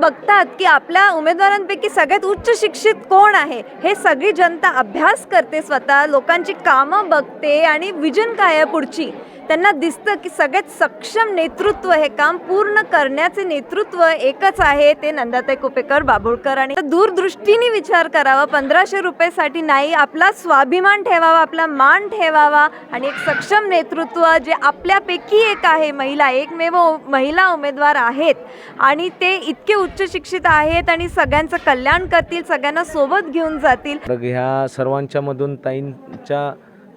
बघतात की आपल्या उमेदवारांपैकी सगळ्यात उच्च शिक्षित कोण आहे? हे सगळी जनता अभ्यास करते स्वतः लोकांची कामं बघते आणि विजन काय आहे पुढची? त्यांना दिसतं की सगळ्यात सक्षम नेतृत्व हे काम पूर्ण करण्याचे नेतृत्व एकच आहे ते नंदाताई कुपेकर बाबुळकर आणि दूरदृष्टीने विचार करावा. पंधराशे रुपयेसाठी नाही आपला स्वाभिमान ठेवावा आपला मान ठेवावा आणि एक सक्षम नेतृत्व जे आपल्यापैकी एक आहे. महिला एकमेव महिला उमेदवार आहेत आणि ते इतके उच्च शिक्षित आहेत आणि सगळ्यांचं कल्याण करतील सगळ्यांना सोबत घेऊन जातील. ह्या सर्वांच्या मधून ताईंच्या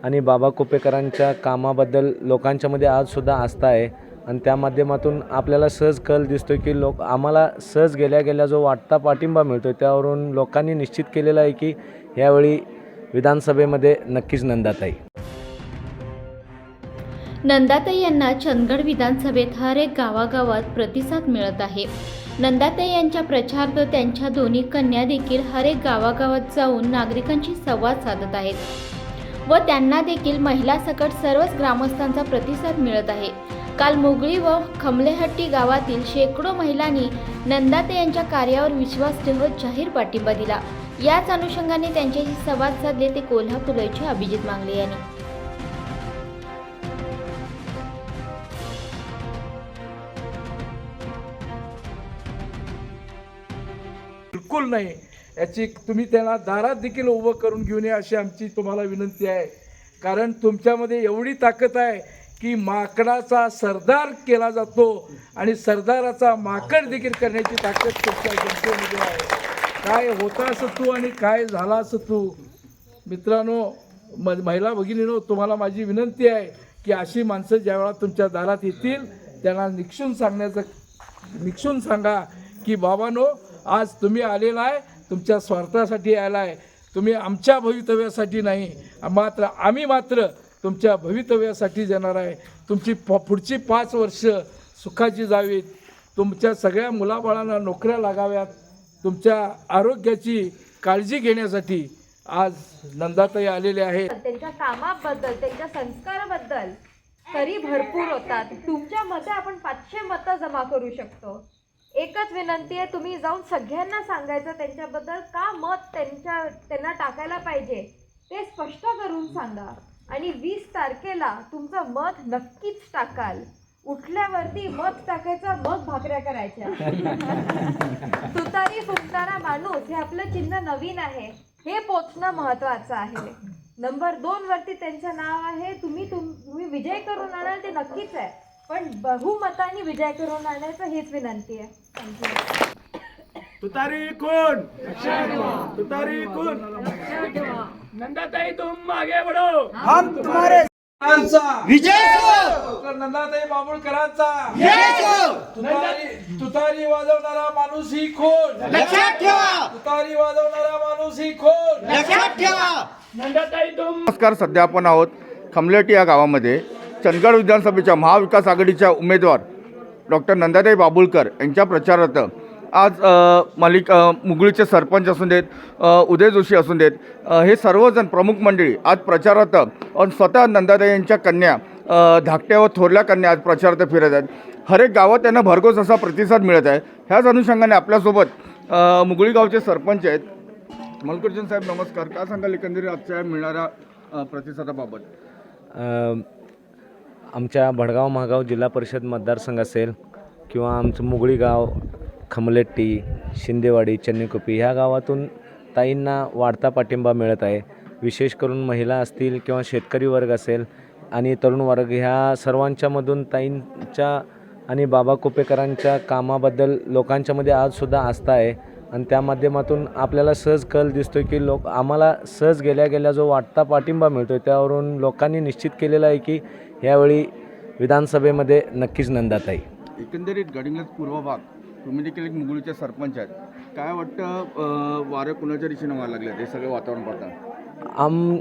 आणि बाबा कुपेकरांच्या कामाबद्दल लोकांच्यामध्ये आजसुद्धा आस्था आहे. आणि त्या माध्यमातून आपल्याला सहज कल दिसतो की लोक आम्हाला सहज गेल्या गेल्या जो वाटता पाठिंबा मिळतो त्यावरून लोकांनी निश्चित केलेलं आहे की यावेळी विधानसभेमध्ये नक्कीच नंदाताई. नंदाताई यांना चंदगड विधानसभेत हर एक गावागावात प्रतिसाद मिळत आहे. नंदाताई यांच्या प्रचारार्थ त्यांच्या दोन्ही कन्या देखील हर एक गावागावात जाऊन नागरिकांशी संवाद साधत आहेत. व त्यांना देखील महिला सकट सर्वच ग्रामस्थांचा प्रतिसाद मिळत आहे. काल मुगळी व खमलेहट्टी गावातील शेकडो महिलांनी नंदाते यांच्या कार्यावर विश्वास ठेवत जाहीर पाठिंबा दिला. याच अनुषंगाने त्यांच्याशी संवाद साधले ते कोल्हापूरचे अभिजित मांगले यांनी. बिलकुल नाही. याची तुम्ही त्यांना दारात देखील उभं करून घेऊन या अशी आमची तुम्हाला विनंती आहे. कारण तुमच्यामध्ये एवढी ताकद आहे की माकडाचा सरदार केला जातो आणि सरदाराचा माकड देखील करण्याची ताकद तुमच्या जनतेमध्ये आहे. काय होता असं तू आणि काय झाला असं तू? मित्रांनो म महिला भगिनीनो तुम्हाला माझी विनंती आहे की अशी माणसं ज्यावेळा तुमच्या दारात येतील त्यांना निक्षून सांगण्याचं निक्षून सांगा की बाबानो आज तुम्ही आलेला आहे तुमच्या स्वार्थासाठी आला आहे तुम्ही आमच्या भवितव्यासाठी नाही मात्र आम्ही मात्र तुमच्या भवितव्यासाठी जाणार आहे. तुमची प पुढची पाच वर्ष सुखाची जावीत. तुमच्या सगळ्या मुलाबाळांना नोकऱ्या लागाव्यात. तुमच्या आरोग्याची काळजी घेण्यासाठी आज नंदाताई आलेले आहेत. त्यांच्या कामाबद्दल त्यांच्या संस्काराबद्दल तरी भरपूर होतात. तुमच्या मते आपण पाचशे मतं जमा करू शकतो. एकच विनंती आहे तुम्ही जाऊन सगळ्यांना सांगायचं त्यांच्याबद्दल का मत त्यांच्या त्यांना टाकायला पाहिजे ते स्पष्ट करून सांगा. आणि वीस तारखेला तुमचं मत नक्कीच टाकाल. उठल्यावरती मत टाकायचं मग भाकऱ्या करायच्या. तुतारी फुंकणारा माणूस हे आपलं चिन्ह नवीन आहे. हे पोचणं महत्वाचं आहे. नंबर दोन वरती त्यांचं नाव आहे तुम्ही तुम- तुम्ही विजय करून आणाल ते नक्कीच आहे. पण बहुमताने विजय करून आणायचं हीच विनंती आहे. तुतारी कोण? तुतारी कोण? नंदाताई तुम आगे बढो हम तुम्हारे विजय नंदाताई बाबुळकरांचा. तुतारी तुतारी वाजवणारा माणूस ही कोण? लक्षात ठेवा! तुतारी वाजवणारा माणूस ही कोण? लक्षात ठेवा! नंदाताई तुम नमस्कार सध्या आपण आहोत खमलेटी या गावामध्ये. चंदगड विधानसभेच्या महाविकास आघाडीच्या उमेदवार डॉक्टर नंदाताई बाबुळकर यांच्या प्रचारार्थ आज मालिक मुगळीचे सरपंच असून देत उदय जोशी असून देत हे सर्वजण प्रमुख मंडळी आज प्रचारार्थ स्वतः नंदाताई यांच्या कन्या धाकट्या व थोरल्या कन्या आज प्रचारार्थ फिरत आहेत. हर एक गावात त्यांना भरघोस असा प्रतिसाद मिळत आहे. ह्याच अनुषंगाने आपल्यासोबत मुगळी गावचे सरपंच आहेत. मलकुर्जन साहेब नमस्कार. काय सांगाल एकंदरीत आजच्या मिळणाऱ्या प्रतिसादाबाबत? आमच्या भडगाव महागाव जिल्हा परिषद मतदारसंघ असेल किंवा आमचं मुगळी गाव खमलेट्टी शिंदेवाडी चन्नीकुपी ह्या गावातून ताईंना वाढता पाठिंबा मिळत आहे. विशेष करून महिला असतील किंवा शेतकरी वर्ग असेल आणि तरुण वर्ग ह्या सर्वांच्यामधून ताईंच्या आणि बाबा कुपेकरांच्या कामाबद्दल लोकांच्यामध्ये आजसुद्धा आस्था आहे. आणि त्या माध्यमातून आपल्याला सहज कल दिसतो की लोक आम्हाला सहज गेल्या गेल्या जो वाटता पाठिंबा मिळतो त्यावरून लोकांनी निश्चित केलेला आहे की यावेळी विधानसभेमध्ये नक्कीच नंदाताई. एकंदरीत गडिंग्लज पूर्व भाग तुम्ही देखील एक मुगळीचे सरपंच आहेत. काय वाटतं वारं कुणाच्या दिशेनं व्हायला लागले ते सगळे वातावरण पाहता. आम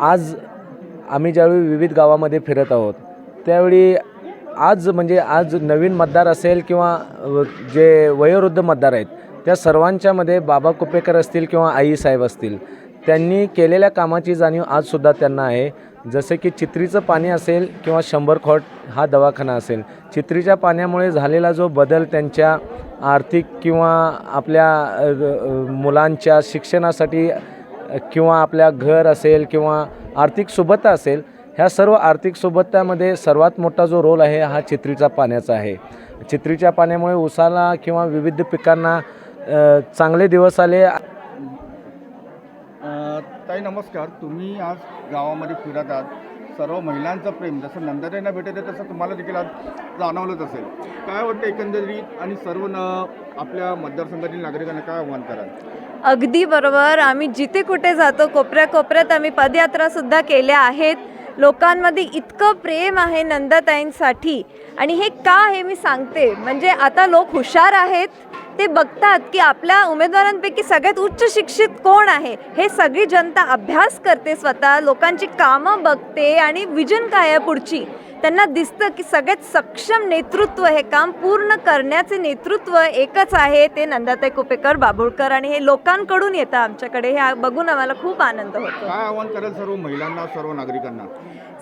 आज आम्ही ज्यावेळी विविध गावामध्ये फिरत आहोत त्यावेळी आज म्हणजे आज नवीन मतदार असेल किंवा जे वयोवृद्ध मतदार आहेत त्या सर्वांच्यामध्ये बाबा कुपेकर असतील किंवा आईसाहेब असतील त्यांनी केलेल्या कामाची जाणीव आजसुद्धा त्यांना आहे. जसे की चित्रीचं पाणी असेल किंवा शंभर खोट हा दवाखाना असेल चित्रीच्या पाण्यामुळे झालेला जो बदल त्यांच्या आर्थिक किंवा आपल्या मुलांच्या शिक्षणासाठी किंवा आपल्या घर असेल किंवा आर्थिक सुबत्ता असेल ह्या सर्व आर्थिक सुबत्त्यामध्ये सर्वात मोठा जो रोल आहे हा चित्रीचा पाण्याचा आहे. चित्रीच्या पाण्यामुळे उसाला किंवा विविध पिकांना चांगले दिवस आले. ताई नमस्कार. तुम्ही आज गावामध्ये फिरत आहात. सर्व महिलांचं प्रेम जसं नंदाताईंना भेटत आहे तसं तुम्हाला देखील आज जाणवलंच असेल. काय वाटतं एकंदरीत आणि सर्व न आपल्या मतदारसंघातील नागरिकांना काय आव्हान कराल? अगदी बरोबर. आम्ही जिथे कुठे जातो कोपऱ्या कोपऱ्यात आम्ही पदयात्रासुद्धा केल्या आहेत. लोकांमध्ये इतकं प्रेम आहे नंदाताईंसाठी. आणि हे का हे मी सांगते. म्हणजे आता लोक हुशार आहेत. ते बघतात की आपल्या उमेदवारांपैकी सगळ्यात उच्च शिक्षित कोण आहे? हे सगळी जनता अभ्यास करते स्वतः लोकांची कामं बघते आणि विजन काय आहे पुढची? त्यांना दिसतं की सगळ्यात सक्षम नेतृत्व हे काम पूर्ण करण्याचे नेतृत्व एकच आहे ते नंदाताई कुपेकर बाभुळकर आणि हे लोकांकडून येतं आमच्याकडे. हे बघून आम्हाला खूप आनंद होतो. आव्हान कराल सर्व महिलांना सर्व नागरिकांना?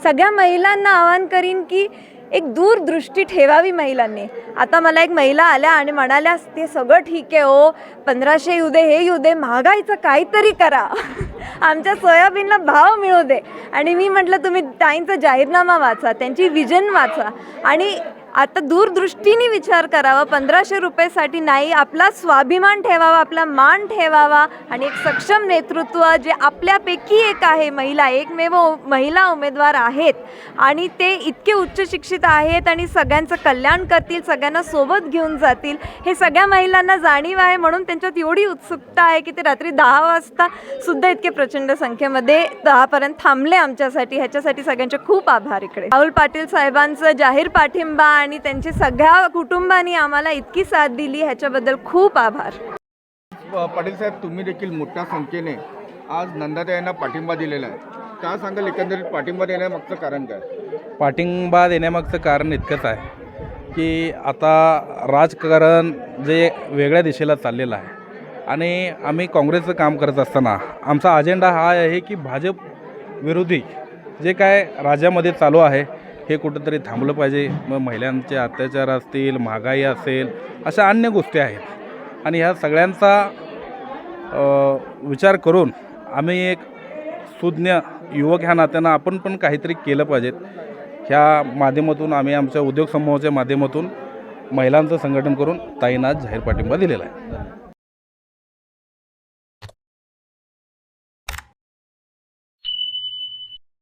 सगळ्या महिलांना आवाहन करीन की एक दूरदृष्टी ठेवावी महिलांनी. आता मला एक महिला आल्या आणि म्हणाल्या ते सगळं ठीक आहे ओ पंधराशे येऊ दे हे येऊ दे महागाईचं काहीतरी करा. आमच्या सोयाबीनला भाव मिळू दे. आणि मी म्हटलं तुम्ही ताईंचा जाहीरनामा वाचा त्यांची विजन वाचा. आणि आता दूरदृष्टीने विचार करावा. पंधराशे रुपयेसाठी नाही आपला स्वाभिमान ठेवावा आपला मान ठेवावा आणि एक सक्षम नेतृत्व जे आपल्यापैकी एक आहे महिला एकमेव महिला उमेदवार आहेत आणि ते इतके उच्च शिक्षित आहेत आणि सगळ्यांचं कल्याण करतील सगळ्यांना सोबत घेऊन जातील हे सगळ्या महिलांना जाणीव आहे. म्हणून त्यांच्यात एवढी उत्सुकता आहे की ते रात्री दहा वाजता सुद्धा इतके प्रचंड संख्येमध्ये दहापर्यंत थांबले आमच्यासाठी. ह्याच्यासाठी सगळ्यांचे खूप आभार इकडे. राहुल पाटील साहेबांचं जाहीर पाठिंबा आणि त्यांची सगळ्या कुटुंबानी आम्हाला इतकी साथ दिली ह्याच्याबद्दल खूप आभार. पाटील साहेब तुम्ही देखील मोठ्या संख्येने आज नंदाताई यांना पाठिंबा दिलेला आहे. काय सांगाल एकंदरीत पाठिंबा देण्यामागचं कारण काय? पाठिंबा देण्यामागचं कारण इतकंच आहे की आता राजकारण जे वेगळ्या दिशेला चाललेलं आहे आणि आम्ही काँग्रेसचं काम करत असताना आमचा अजेंडा हा आहे की भाजप विरोधी जे काय राज्यामध्ये चालू आहे हे कुठंतरी थांबलं पाहिजे. मग महिलांचे अत्याचार असतील महागाई असेल अशा अन्य गोष्टी आहेत. आणि ह्या सगळ्यांचा विचार करून आम्ही एक सुज्ञ युवक ह्या नात्यानं आपण पण काहीतरी केलं पाहिजेत ह्या माध्यमातून आम्ही आमच्या उद्योग समूहाच्या माध्यमातून महिलांचं संघटन करून ताईंना आज जाहीर पाठिंबा दिलेला आहे.